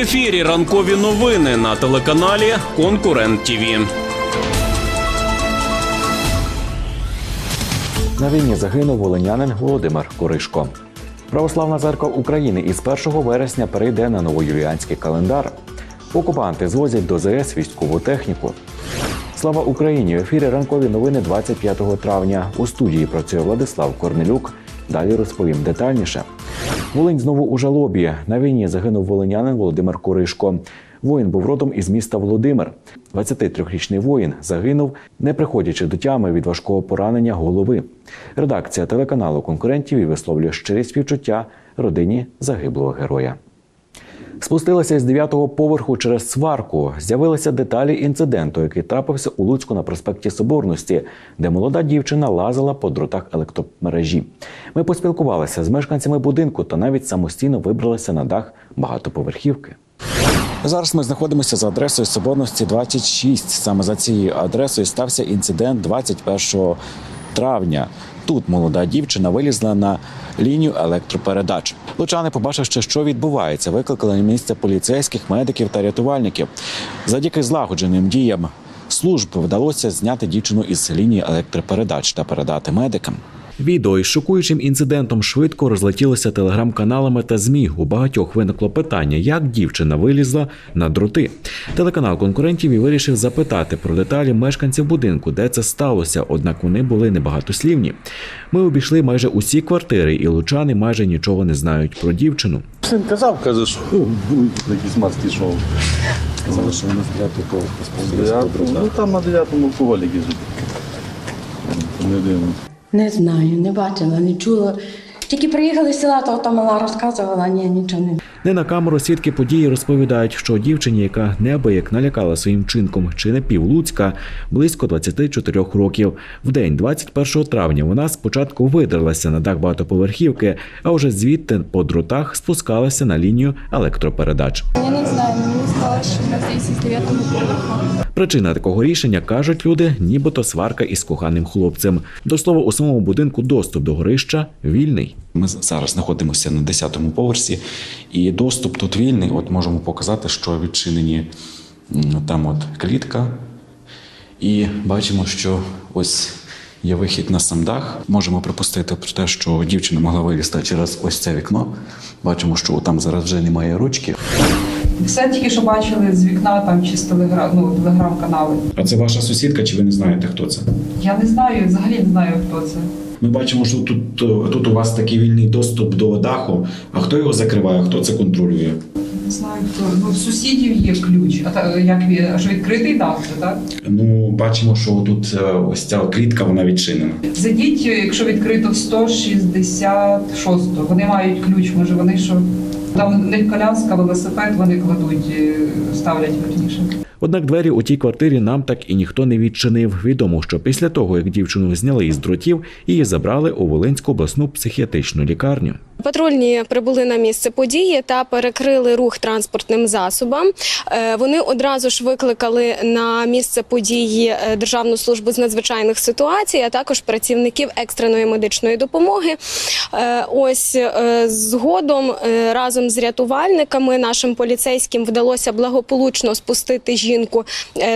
ефірі ранкові новини на телеканалі Конкурент ТІВІ. На війні загинув волинянин Володимир Коришко. Православна церква України із 1 вересня перейде на новоюліанський календар. Окупанти звозять до ЗС військову техніку. Слава Україні! В ефірі ранкові новини 25 травня. У студії працює Владислав Корнелюк. Далі розповім детальніше. Волинь знову у жалобі. На війні загинув волинянин Володимир Коришко. Воїн був родом із міста Володимир. 23-річний воїн загинув, не приходячи до тями від важкого поранення голови. Редакція телеканалу конкурентів і висловлює щирі співчуття родині загиблого героя. Спустилася із дев'ятого поверху через сварку. З'явилися деталі інциденту, який трапився у Луцьку на проспекті Соборності, де молода дівчина лазила по дротах електромережі. Ми поспілкувалися з мешканцями будинку та навіть самостійно вибралися на дах багатоповерхівки. Зараз ми знаходимося за адресою Соборності 26. Саме за цією адресою стався інцидент 21 травня. Тут молода дівчина вилізла на лінію електропередач. Лучани, побачивши, що відбувається, викликали на місце поліцейських, медиків та рятувальників. Завдяки злагодженим діям служб вдалося зняти дівчину із лінії електропередач та передати медикам. Відео із шокуючим інцидентом швидко розлетілося телеграм-каналами та змі. У багатьох виникло питання, як дівчина вилізла на дроти. Телеканал конкурентів і вирішив запитати про деталі мешканців будинку, де це сталося. Однак вони були небагатослівні. Ми обійшли майже усі квартири, і лучани майже нічого не знають про дівчину. Син казав, каже, що ну, якісь маски що вона Я, ну там на 9-му коваліки. Не дивно. Не знаю, не бачила, не чула. Тільки приїхали з села, то та мала розказувала, ні, нічого не. Не на камеру свідки події розповідають, що дівчині, яка неабияк налякала своїм чинком чи не півлуцька, близько 24 років. В день 21 травня вона спочатку видерлася на дах багатоповерхівки, а вже звідти по дротах спускалася на лінію електропередач. Я не знаю, мені сказали, що з 9 поверху. Причина такого рішення кажуть люди, нібито сварка із коханим хлопцем. До слова, у самому будинку доступ до горища вільний. Ми зараз знаходимося на 10-му поверсі, і доступ тут вільний. От можемо показати, що відчинені там от клітка, і бачимо, що ось є вихід на сам дах. Можемо припустити про те, що дівчина могла вилізти через ось це вікно. Бачимо, що там зараз вже немає ручки. Все тільки що бачили з вікна там чи з телеграм, ну, телеграм-канали. А це ваша сусідка, чи ви не знаєте, хто це? Я не знаю, взагалі не знаю, хто це. Ми бачимо, що тут, тут у вас такий вільний доступ до даху. А хто його закриває, хто це контролює? Не знаю, хто. Ну, в сусідів є ключ. А та, як аж відкритий дах, так? Ну, бачимо, що тут е, ось ця клітка вона відчинена. Зайдіть, якщо відкрито 166 Вони мають ключ, може вони що. Там не коляска, велосипед вони кладуть, е, ставлять верніше. Однак двері у тій квартирі нам так і ніхто не відчинив. Відомо, що після того, як дівчину зняли із дротів, її забрали у Волинську обласну психіатричну лікарню. Патрульні прибули на місце події та перекрили рух транспортним засобам. Е, Вони одразу ж викликали на місце події е, Державну службу з надзвичайних ситуацій, а також працівників екстреної медичної допомоги. Е, Ось згодом разом з рятувальниками нашим поліцейським вдалося благополучно спустити жінку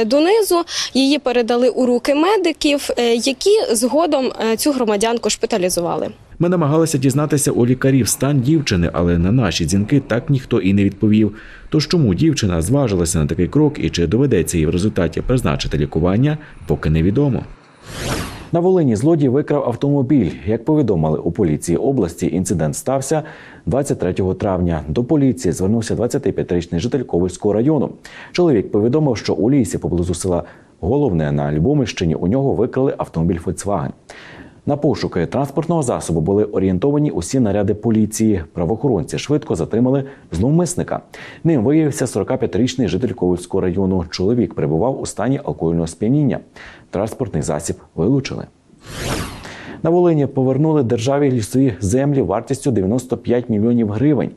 донизу. Її передали у руки медиків, які згодом цю громадянку шпиталізували. Ми намагалися дізнатися у лікарів стан дівчини, але на наші дзвінки так ніхто і не відповів. Тож чому дівчина зважилася на такий крок і чи доведеться їй в результаті призначити лікування, поки невідомо. На Волині злодій викрав автомобіль. Як повідомили у поліції області, інцидент стався 23 травня. До поліції звернувся 25-річний житель Ковальського району. Чоловік повідомив, що у лісі поблизу села Головне на Любомищині у нього викрали автомобіль Volkswagen. На пошуки транспортного засобу були орієнтовані усі наряди поліції. Правоохоронці швидко затримали зловмисника. Ним виявився 45-річний житель Ковальського району. Чоловік перебував у стані алкогольного сп'яніння. Транспортний засіб вилучили. На Волині повернули державі лісові землі вартістю 95 мільйонів гривень.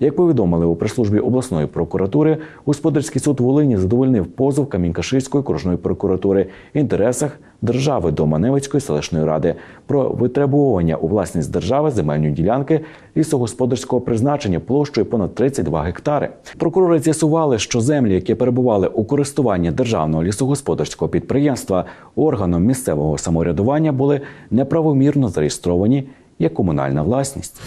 Як повідомили у прес-службі обласної прокуратури, господарський суд Волині задовольнив позов Камінькаширської окружної прокуратури в інтересах держави до Маневицької селищної ради про витребування у власність держави земельної ділянки лісогосподарського призначення площею понад 32 гектари. Прокурори з'ясували, що землі, які перебували у користуванні державного лісогосподарського підприємства органом місцевого самоврядування, були неправомірно зареєстровані як комунальна власність.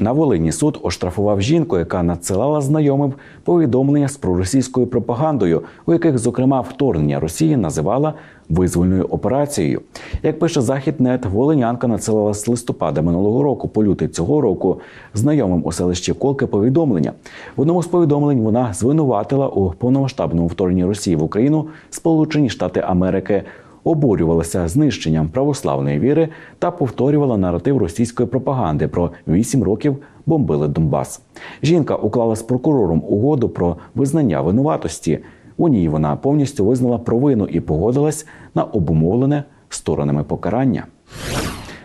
На Волині суд оштрафував жінку, яка надсилала знайомим повідомлення з проросійською пропагандою, у яких, зокрема, вторгнення Росії називала визвольною операцією. Як пише Західнет, волинянка надсилала з листопада минулого року по лютий цього року знайомим у селищі Колки повідомлення. В одному з повідомлень вона звинуватила у повномасштабному вторгненні Росії в Україну Сполучені Штати Америки обурювалася знищенням православної віри та повторювала наратив російської пропаганди про вісім років бомбили Донбас. Жінка уклала з прокурором угоду про визнання винуватості. У ній вона повністю визнала провину і погодилась на обумовлене сторонами покарання.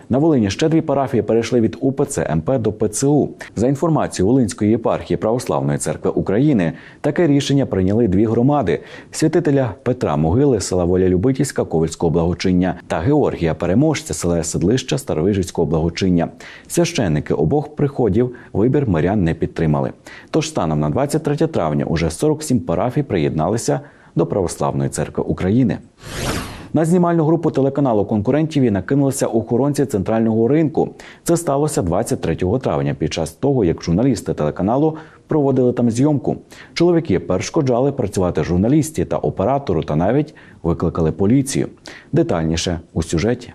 На Волині ще дві парафії перейшли від УПЦ МП до ПЦУ. За інформацією Волинської єпархії Православної церкви України, таке рішення прийняли дві громади: святителя Петра Могили, села Воля Любитівська Ковальського благочиння та Георгія Переможця, села Седлища Старовижицького благочиння. Священники обох приходів вибір мирян не підтримали. Тож станом на 23 травня уже 47 парафій приєдналися до Православної церкви України. На знімальну групу телеканалу конкурентів і накинулися охоронці центрального ринку. Це сталося 23 травня під час того, як журналісти телеканалу проводили там зйомку. Чоловіки перешкоджали працювати журналісті та оператору, та навіть викликали поліцію. Детальніше у сюжеті.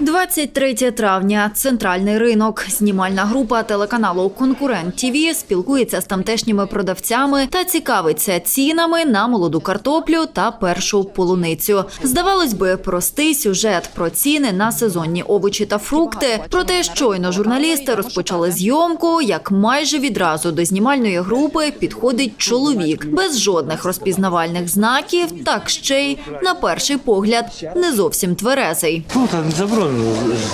23 травня. Центральний ринок. Знімальна група телеканалу Конкурент ТІВІ спілкується з тамтешніми продавцями та цікавиться цінами на молоду картоплю та першу полуницю. Здавалось би, простий сюжет про ціни на сезонні овочі та фрукти. Проте щойно журналісти розпочали зйомку, як майже відразу до знімальної групи підходить чоловік без жодних розпізнавальних знаків, так ще й на перший погляд не зовсім тверезий. Тут заборонено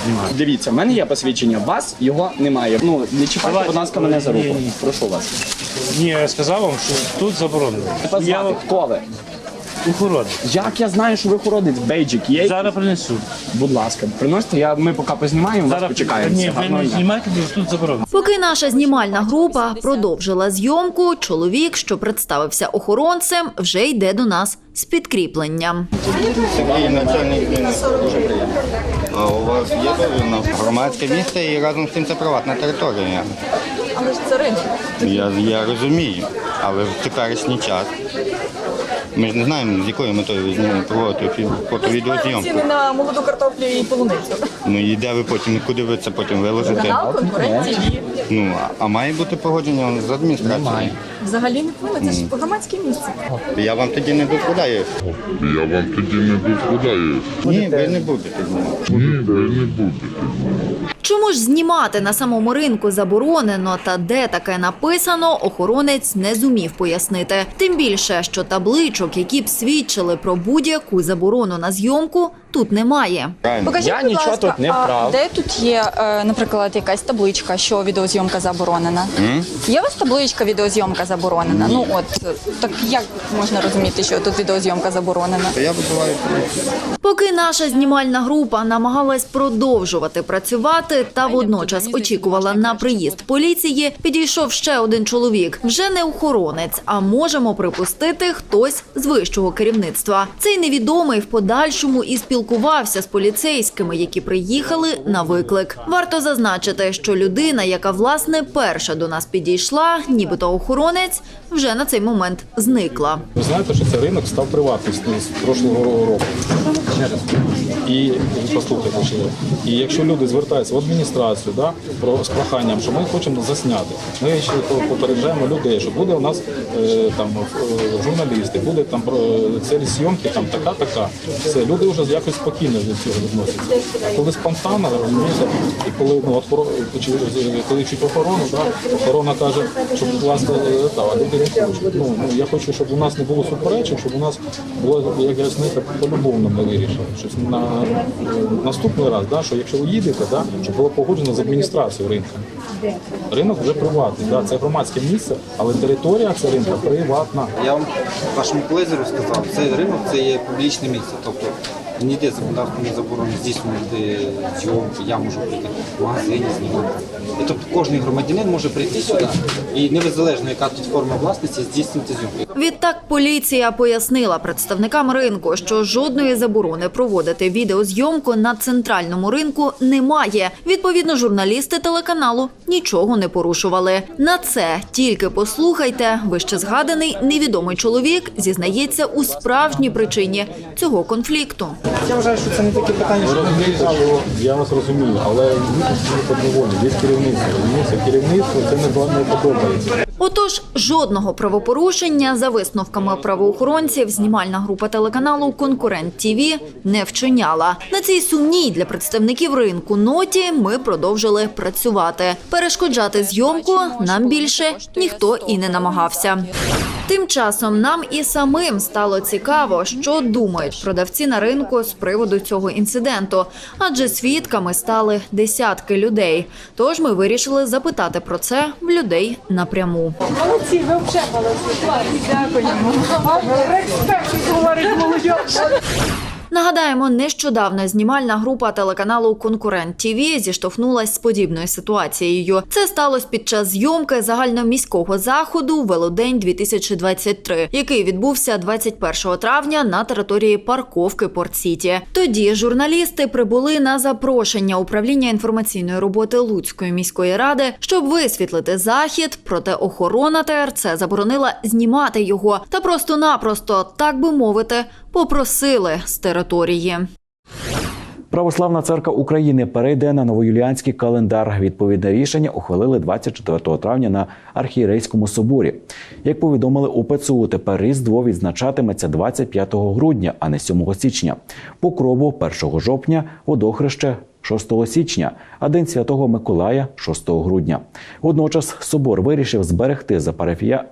знімати. Дивіться, в мене є посвідчення, вас його немає. Ну, не чіпайте, будь ласка, мене за руку. Прошу вас. Ні, я сказав вам, що тут заборонено. Тебе Я звати хто ви? Охорона. Як я знаю, що ви ходить? Бейджик є? Зараз принесу. Будь ласка, приносите, я, ми поки познімаємо, вас Зараз почекаємо. Ні, ви гарного не дня. знімайте, бо тут заборонено. Поки наша знімальна група продовжила зйомку, чоловік, що представився охоронцем, вже йде до нас з підкріпленням. Навчальний клінік. Дуже приємно. А у вас є дозвіл громадське місце і разом з тим це приватна територія. Але ж це ринок. Я, я розумію, але в теперішній час ми ж не знаємо, з якою метою ви знімаєте проводити фі- Ціни на молоду картоплю і полуницю. Ну і де ви потім, куди ви це потім виложите? Канал конкуренції. Ну, а- а має бути погодження з адміністрацією? Взагалі не повинно, це ж громадське місце. Я вам тоді не дозволяю. Я вам тоді не дозволяю. Ні, ви не будете знімати. Ні, ви не будете. Чому ж знімати на самому ринку заборонено та де таке написано, охоронець не зумів пояснити. Тим більше, що табличок, які б свідчили про будь-яку заборону на зйомку, тут немає. Покажіть, Я будь нічого ласка, тут не а вкрав. де тут є, е, наприклад, якась табличка, що відеозйомка заборонена? Є у вас табличка відеозйомка заборонена? Ну от е, так як можна розуміти, що тут відеозйомка заборонена? Я поліцію. Поки наша знімальна група намагалась продовжувати працювати та водночас очікувала на приїзд поліції, підійшов ще один чоловік. Вже не охоронець, а можемо припустити хтось з вищого керівництва. Цей невідомий в подальшому і спілкувався з поліцейськими, які приїхали на виклик. Варто зазначити, що людина, яка власне перша до нас підійшла, нібито охоронець, вже на цей момент зникла. Ви знаєте, що цей ринок став приватним з- прошлого року. І послухайте, і якщо люди звертаються в адміністрацію да, про, з проханням, що ми хочемо засняти, ми ще попереджаємо людей, що буде у нас е, там е, журналісти, буде там про цель зйомки, там така, така. Все, люди вже якось спокійно до цього відносяться. А коли спонтанно, розумієте, і коли ну, коли чуть охорону, да, охорона каже, що будь ласка, е, та, а люди не хочуть. Ну, ну, я хочу, щоб у нас не було суперечок, щоб у нас було якось знаєте, по-любовно ми вирішили. Щось на е, наступний раз, да, що якщо ви їдете, да, щоб було погоджено з адміністрацією ринку. Ринок вже приватний, да, це громадське місце, але територія це ринку приватна. Я вам вашому колезеру сказав, цей ринок це є публічне місце. Тобто ніде законодавство не заборонено здійснювати зйомки, я можу прийти в магазині знімати. Тобто кожен громадянин може прийти сюди і незалежно, яка тут форма власності, здійснювати зйомки. Відтак поліція пояснила представникам ринку, що жодної заборони проводити відеозйомку на центральному ринку немає. Відповідно, журналісти телеканалу нічого не порушували. На це тільки послухайте. Вище згаданий невідомий чоловік зізнається у справжній причині цього конфлікту. Я вважаю, що це не таке питання, що вирішали. Я вас розумію, але люди подоволі, є керівництво. Розумієте, керівництво це не, не подобається. Отож, жодного правопорушення за висновками правоохоронців знімальна група телеканалу Конкурент ТІВІ не вчиняла. На цій сумній для представників ринку ноті ми продовжили працювати. Перешкоджати зйомку нам більше ніхто і не намагався. Тим часом нам і самим стало цікаво, що думають продавці на ринку з приводу цього інциденту, адже свідками стали десятки людей. Тож ми вирішили запитати про це в людей напряму. Молодці, ви вже молодці. Дякуємо. Респект, говорить молодь. Нагадаємо, нещодавно знімальна група телеканалу Конкурент ТІВІ зіштовхнулась з подібною ситуацією. Це сталося під час зйомки загальноміського заходу Велодень 2023 який відбувся 21 травня на території парковки Порт Сіті. Тоді журналісти прибули на запрошення управління інформаційної роботи Луцької міської ради, щоб висвітлити захід. Проте охорона ТРЦ заборонила знімати його та просто-напросто, так би мовити, попросили з території. Православна церква України перейде на новоюліанський календар. Відповідне рішення ухвалили 24 травня на архієрейському соборі. Як повідомили у ПЦУ, тепер Різдво відзначатиметься 25 грудня, а не 7 січня. Покрову 1 жовтня, водохреще 6 січня, а День Святого Миколая 6 грудня. Водночас собор вирішив зберегти за парафія.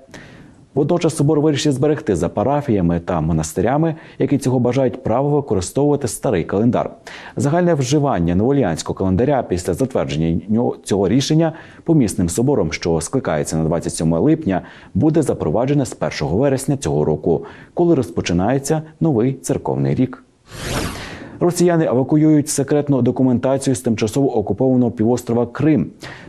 Водночас собор вирішив зберегти за парафіями та монастирями, які цього бажають право використовувати старий календар. Загальне вживання новоліанського календаря після затвердження цього рішення помісним собором, що скликається на 27 липня, буде запроваджене з 1 вересня цього року, коли розпочинається новий церковний рік. Росіяни евакуюють секретну документацію з тимчасово окупованого півострова Крим.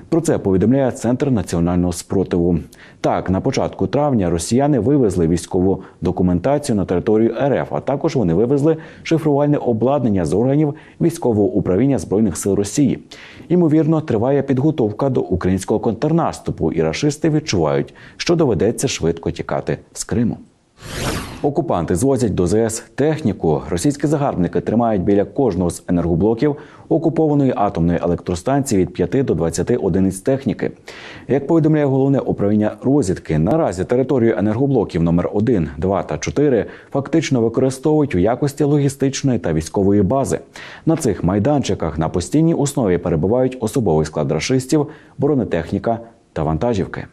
Про це повідомляє Центр національного спротиву. Так, на початку травня росіяни вивезли військову документацію на територію РФ, а також вони вивезли шифрувальне обладнання з органів військового управління збройних сил Росії. Ймовірно, триває підготовка до українського контрнаступу, і рашисти відчувають, що доведеться швидко тікати з Криму. Окупанти звозять до ЗС техніку. Російські загарбники тримають біля кожного з енергоблоків окупованої атомної електростанції від 5 до 20 одиниць техніки. Як повідомляє головне управління розвідки, наразі територію енергоблоків номер 1, 2 та 4 фактично використовують у якості логістичної та військової бази. На цих майданчиках на постійній основі перебувають особовий склад рашистів, бронетехніка та вантажівки.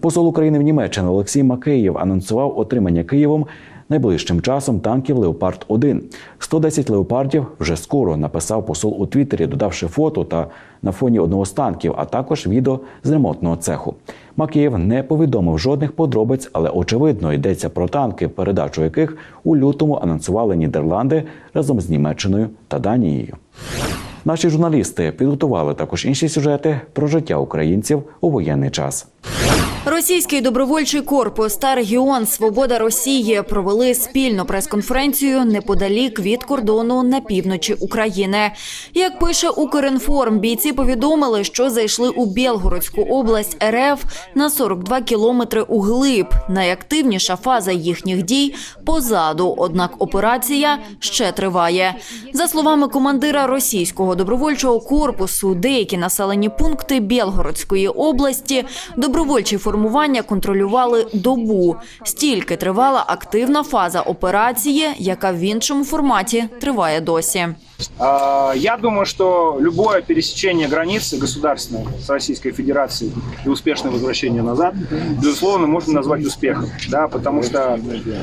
Посол України в Німеччині Олексій Макеєв анонсував отримання Києвом найближчим часом танків Леопард 1 110 леопардів вже скоро написав посол у Твіттері, додавши фото та на фоні одного з танків, а також відео з ремонтного цеху. Макеєв не повідомив жодних подробиць, але очевидно йдеться про танки, передачу яких у лютому анонсували Нідерланди разом з Німеччиною та Данією. Наші журналісти підготували також інші сюжети про життя українців у воєнний час. Російський добровольчий корпус та регіон Свобода Росії провели спільну прес-конференцію неподалік від кордону на півночі України. Як пише Укрінформ, бійці повідомили, що зайшли у Білгородську область РФ на 42 кілометри углиб. Найактивніша фаза їхніх дій позаду. Однак операція ще триває. За словами командира російського добровольчого корпусу, деякі населені пункти Білгородської області добровольчі формування контролювали добу. Стільки тривала активна фаза операції, яка в іншому форматі триває досі. А, Я думаю, что любое пересечение границы государственной с Российской Федерацией и успешное возвращение назад, безусловно, можно назвать успехом, да, потому что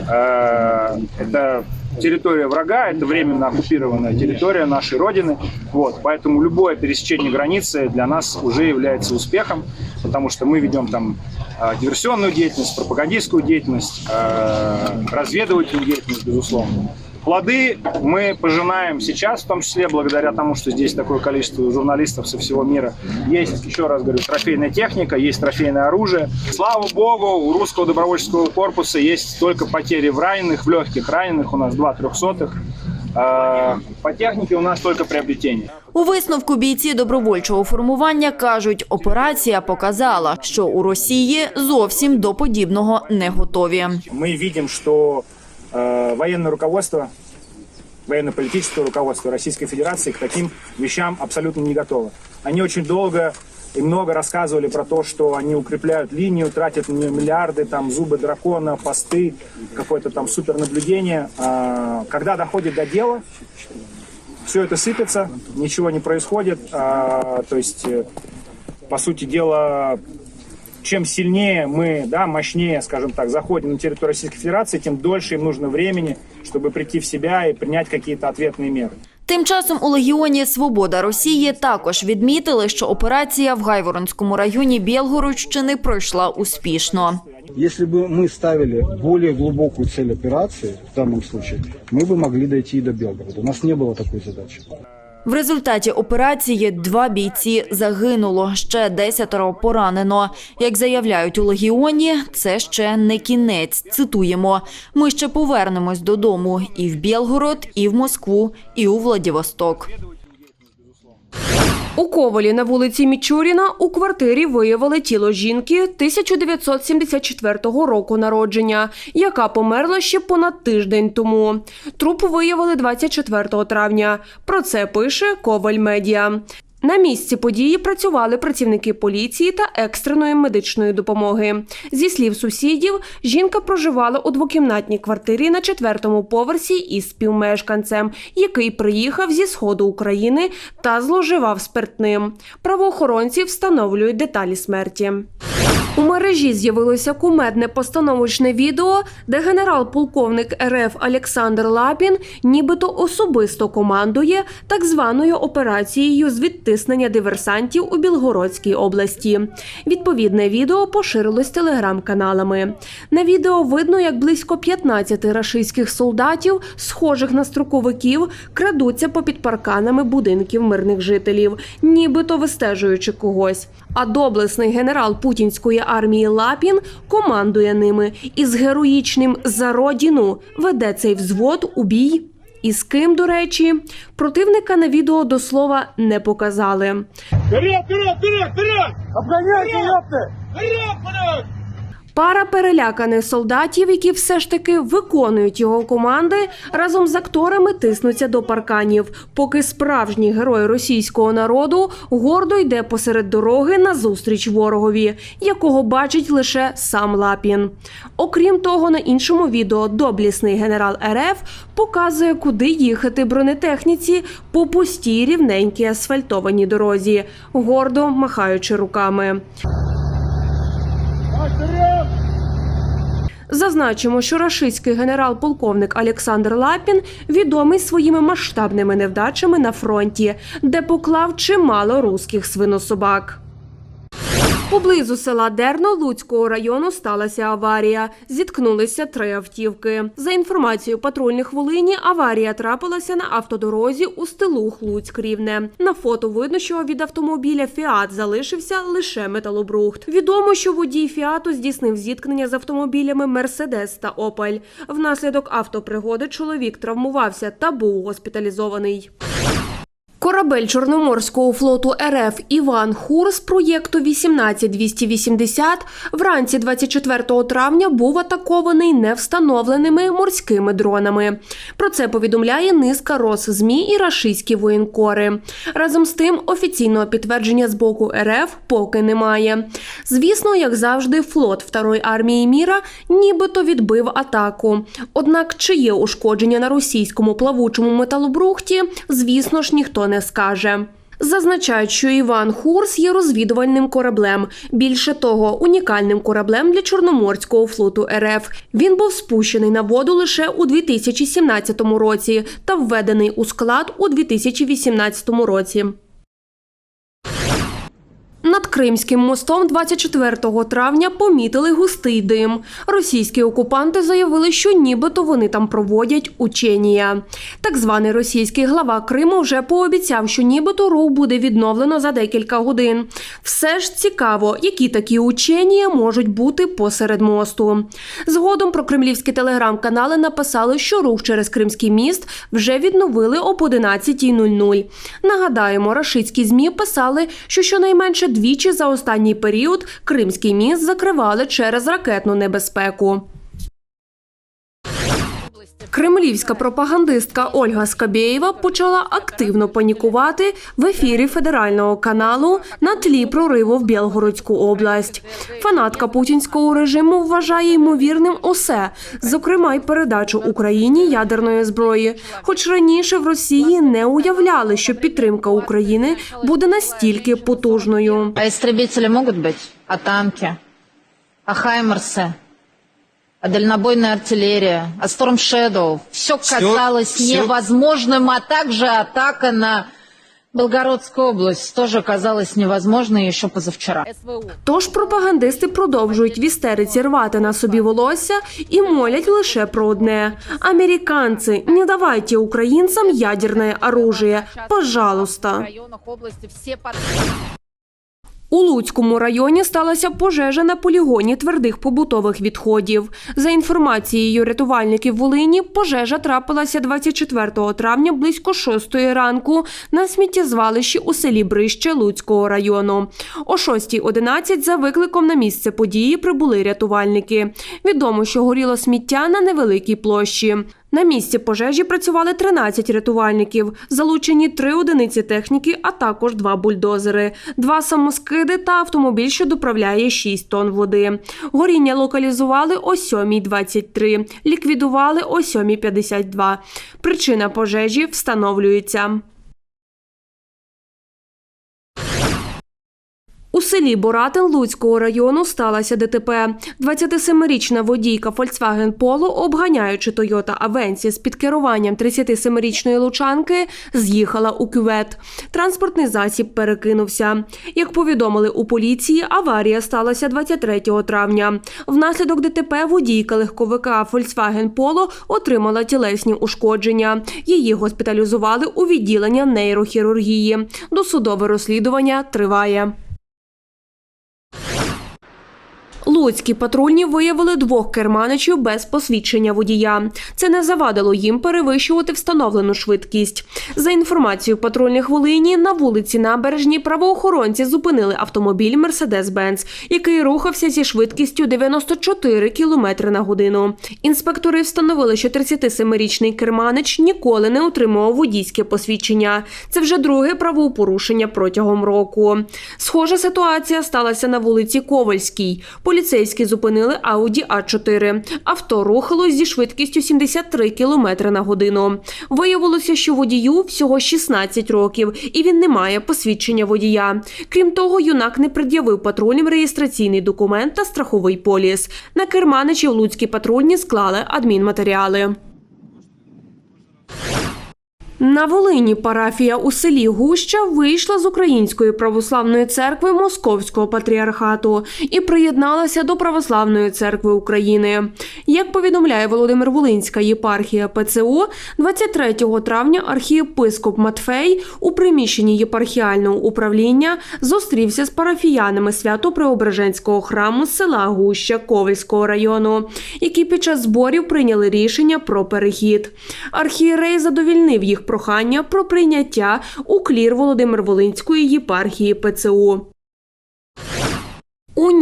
э, это территория врага, это временно оккупированная территория нашей Родины, вот, поэтому любое пересечение границы для нас уже является успехом, потому что мы ведем там э, диверсионную деятельность, пропагандистскую деятельность, э, разведывательную деятельность, безусловно. Плоды мы пожинаем сейчас, в том числе благодаря тому, что здесь такое количество журналистов со всего мира. Есть, еще раз говорю, трофейная техника, есть трофейное оружие. Слава богу, у русского добровольческого корпуса есть только потери в раненых, в легких раненых, у нас два трехсотых. А, По технике у нас только приобретение. У висновку бійці добровольчого формування кажуть, операція показала, що у Росії зовсім до подібного не готові. Мы видим, что э, военное руководство, военно-политическое руководство Российской Федерации к таким вещам абсолютно не готово. Они очень долго и много рассказывали про то, что они укрепляют линию, тратят на нее миллиарды, там зубы дракона, посты, какое-то там супернаблюдение. А, когда доходит до дела, все это сыпется, ничего не происходит. А, то есть, э, по сути дела, чем сильнее мы, да, мощнее, скажем так, заходим на территорию Российской Федерации, тем дольше им нужно времени, чтобы прийти в себя и принять какие-то ответные меры. Тим часом у Легіоні Свобода Росії також відмітили, що операція в Гайворонському районі Білгородщини пройшла успішно. Если бы мы ставили более глубокую цель операции, в данном случае, мы бы могли дойти и до Белгорода. У нас не было такой задачи. В результаті операції два бійці загинуло, ще десятеро поранено. Як заявляють у Легіоні, це ще не кінець. Цитуємо: ми ще повернемось додому і в Білгород, і в Москву, і у Владивосток. У Ковалі на вулиці Мічуріна у квартирі виявили тіло жінки 1974 року народження, яка померла ще понад тиждень тому. Труп виявили 24 травня. Про це пише Коваль Медіа. На місці події працювали працівники поліції та екстреної медичної допомоги. Зі слів сусідів, жінка проживала у двокімнатній квартирі на четвертому поверсі із співмешканцем, який приїхав зі сходу України та зловживав спиртним. Правоохоронці встановлюють деталі смерті. Мережі з'явилося кумедне постановочне відео, де генерал-полковник РФ Олександр Лапін нібито особисто командує так званою операцією з відтиснення диверсантів у Білгородській області. Відповідне відео поширилось телеграм-каналами. На відео видно, як близько 15 рашистських солдатів, схожих на строковиків, крадуться попід парканами будинків мирних жителів, нібито вистежуючи когось. А доблесний генерал путінської армії Лапін командує ними і з героїчним за родину веде цей взвод у бій. І з ким, до речі, противника на відео до слова не показали. Вперед, вперед, вперед, вперед! Обганяйте, ёпты! Вперед, вперед! Пара переляканих солдатів, які все ж таки виконують його команди, разом з акторами тиснуться до парканів, поки справжній герой російського народу гордо йде посеред дороги назустріч ворогові, якого бачить лише сам Лапін. Окрім того, на іншому відео доблісний генерал РФ показує, куди їхати бронетехніці по пустій рівненькій асфальтованій дорозі, гордо махаючи руками. Зазначимо, що рашистський генерал-полковник Олександр Лапін відомий своїми масштабними невдачами на фронті, де поклав чимало руських свинособак. Поблизу села Дерно Луцького району сталася аварія. Зіткнулися три автівки. За інформацією патрульних Волині, аварія трапилася на автодорозі у стилух Луцьк Рівне. На фото видно, що від автомобіля Фіат залишився лише металобрухт. Відомо, що водій Фіату здійснив зіткнення з автомобілями Мерседес та Опель. Внаслідок автопригоди чоловік травмувався та був госпіталізований. Корабель Чорноморського флоту РФ Іван Хур з проєкту 18280 вранці 24 травня був атакований невстановленими морськими дронами. Про це повідомляє низка Росзмі і рашистські воєнкори. Разом з тим, офіційного підтвердження з боку РФ поки немає. Звісно, як завжди, флот Второї армії міра нібито відбив атаку. Однак, чи є ушкодження на російському плавучому металобрухті, звісно ж, ніхто не скаже. Зазначають, що Іван Хурс є розвідувальним кораблем. Більше того, унікальним кораблем для Чорноморського флоту РФ. Він був спущений на воду лише у 2017 році та введений у склад у 2018 році. Кримським мостом 24 травня помітили густий дим. Російські окупанти заявили, що нібито вони там проводять ученія. Так званий російський глава Криму вже пообіцяв, що нібито рух буде відновлено за декілька годин. Все ж цікаво, які такі ученія можуть бути посеред мосту. Згодом про кремлівські телеграм-канали написали, що рух через Кримський міст вже відновили об 11.00. Нагадаємо, рашистські змі писали, що щонайменше двічі за останній період Кримський міст закривали через ракетну небезпеку. Кремлівська пропагандистка Ольга Скабєєва почала активно панікувати в ефірі федерального каналу на тлі прориву в Білгородську область. Фанатка путінського режиму вважає ймовірним усе, зокрема й передачу Україні ядерної зброї. Хоч раніше в Росії не уявляли, що підтримка України буде настільки потужною. А истребители могут быть? А танки? А хаймерсы? А дальнобойная артиллерия? А Storm Shadow? Все казалось всё. невозможным, а также атака на Белгородскую область тоже казалось невозможной еще позавчера. Тож пропагандисти продовжують в істериці рвати на собі волосся і молять лише про одне: американці, не давайте українцям ядерне оружие, пожалуйста. У Луцькому районі сталася пожежа на полігоні твердих побутових відходів. За інформацією рятувальників Волині, пожежа трапилася 24 травня близько 6 ранку на сміттєзвалищі у селі Брище Луцького району. О 6.11 за викликом на місце події прибули рятувальники. Відомо, що горіло сміття на невеликій площі. На місці пожежі працювали 13 рятувальників, залучені три одиниці техніки, а також два бульдозери, два самоскиди та автомобіль, що доправляє 6 тонн води. Горіння локалізували о 7.23, ліквідували о 7.52. Причина пожежі встановлюється. У селі Боратин Луцького району сталося ДТП. 27-річна водійка Volkswagen Polo, обганяючи Toyota Avensis з під керуванням 37-річної лучанки, з'їхала у кювет. Транспортний засіб перекинувся. Як повідомили у поліції, аварія сталася 23 травня. Внаслідок ДТП водійка легковика Volkswagen Polo отримала тілесні ушкодження. Її госпіталізували у відділення нейрохірургії. Досудове розслідування триває. Луцькі патрульні виявили двох керманичів без посвідчення водія. Це не завадило їм перевищувати встановлену швидкість. За інформацією патрульних Волині, на вулиці Набережній правоохоронці зупинили автомобіль Мерседес-Бенц, який рухався зі швидкістю 94 км на годину. Інспектори встановили, що 37-річний керманич ніколи не отримував водійське посвідчення. Це вже друге правопорушення протягом року. Схожа ситуація сталася на вулиці Ковальській. Поліцейські зупинили Ауді А4. Авто рухалось зі швидкістю 73 км на годину. Виявилося, що водію всього 16 років, і він не має посвідчення водія. Крім того, юнак не пред'явив патрульним реєстраційний документ та страховий поліс. На керманичів луцькі патрульні склали адмінматеріали. На Волині парафія у селі Гуща вийшла з Української православної церкви Московського патріархату і приєдналася до Православної церкви України. Як повідомляє Володимир Волинська єпархія ПЦУ, 23 травня архієпископ Матфей у приміщенні єпархіального управління зустрівся з парафіянами Свято-Преображенського храму села Гуща Ковальського району, які під час зборів прийняли рішення про перехід. Архієрей задовільнив їх прохання про прийняття у клір Володимир Волинської єпархії ПЦУ.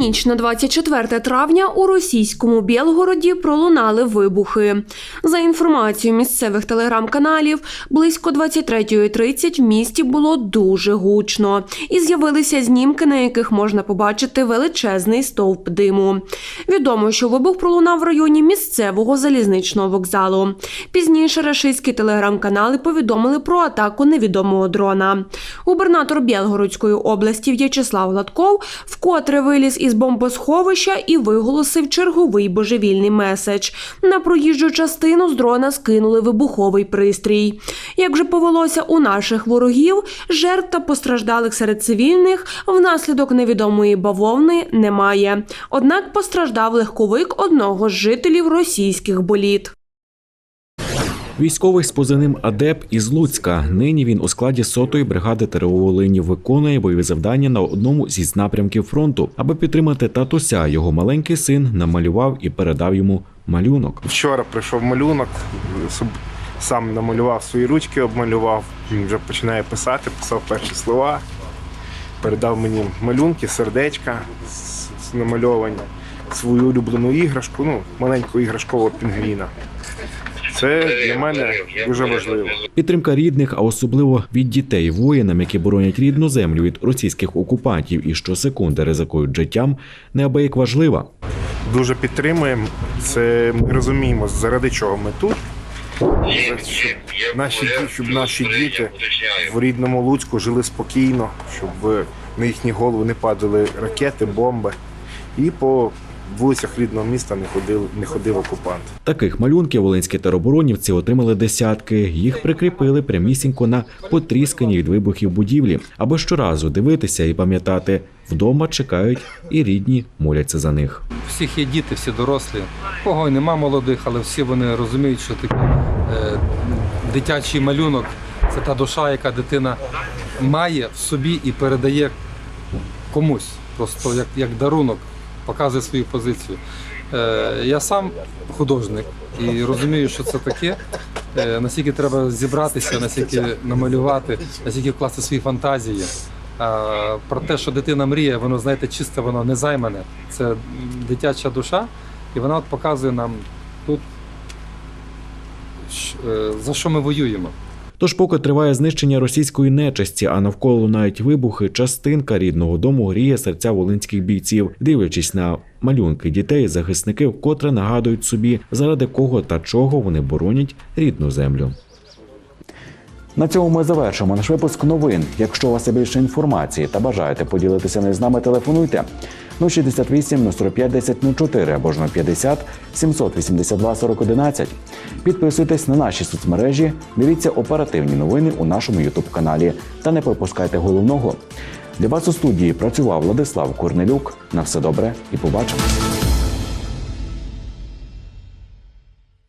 Ніч на 24 травня у російському Білгороді пролунали вибухи. За інформацією місцевих телеграм-каналів, близько 23.30 в місті було дуже гучно, і з'явилися знімки, на яких можна побачити величезний стовп диму. Відомо, що вибух пролунав в районі місцевого залізничного вокзалу. Пізніше рашистські телеграм-канали повідомили про атаку невідомого дрона. Губернатор Білгородської області В'ячеслав Гладков вкотре виліз виліз із бомбосховища і виголосив черговий божевільний меседж. На проїжджу частину з дрона скинули вибуховий пристрій. Як же повелося у наших ворогів, жертв та постраждалих серед цивільних внаслідок невідомої бавовни немає. Однак постраждав легковик одного з жителів російських боліт. Військовий з позивним Адеп із Луцька. Нині він у складі сотої бригади ТРО Волині виконує бойові завдання на одному зі напрямків фронту. Аби підтримати татуся, його маленький син намалював і передав йому малюнок. Вчора прийшов малюнок, сам намалював свої ручки, обмалював, він вже починає писати, писав перші слова, передав мені малюнки, сердечка з- намальовані, свою улюблену іграшку, ну, маленького іграшкового пінгвіна. Це для мене дуже важливо. Підтримка рідних, а особливо від дітей воїнам, які боронять рідну землю від російських окупантів і щосекунди ризикують життям, неабияк важлива. Дуже підтримуємо. Це ми розуміємо, заради чого ми тут. Щоб наші, щоб наші діти в рідному Луцьку жили спокійно, щоб на їхні голови не падали ракети, бомби. І по вулицях рідного міста не ходив, не ходив окупант. Таких малюнків волинські тероборонівці отримали десятки. Їх прикріпили прямісінько на потріскані від вибухів будівлі, аби щоразу дивитися і пам'ятати, вдома чекають і рідні моляться за них. всіх є діти, всі дорослі. Кого й нема молодих, але всі вони розуміють, що такий е, дитячий малюнок це та душа, яка дитина має в собі і передає комусь, просто як, як дарунок, показує свою позицію. Е, я сам художник і розумію, що це таке. Е, наскільки треба зібратися, наскільки намалювати, наскільки вкласти свої фантазії. А, про те, що дитина мріє, воно знаєте, чисте, воно не займане. Це дитяча душа, і вона от показує нам тут, е, за що ми воюємо. Тож, поки триває знищення російської нечисті, а навколо лунають вибухи, частинка рідного дому гріє серця волинських бійців, дивлячись на малюнки дітей, захисники вкотре нагадують собі, заради кого та чого вони боронять рідну землю. На цьому ми завершимо наш випуск новин. Якщо у вас є більше інформації та бажаєте поділитися нею з нами, телефонуйте 068 45 10 04 або ж 050 782 40 11. Підписуйтесь на наші соцмережі, дивіться оперативні новини у нашому Ютуб каналі та не пропускайте головного. Для вас у студії працював Владислав Корнелюк. На все добре і побачимо.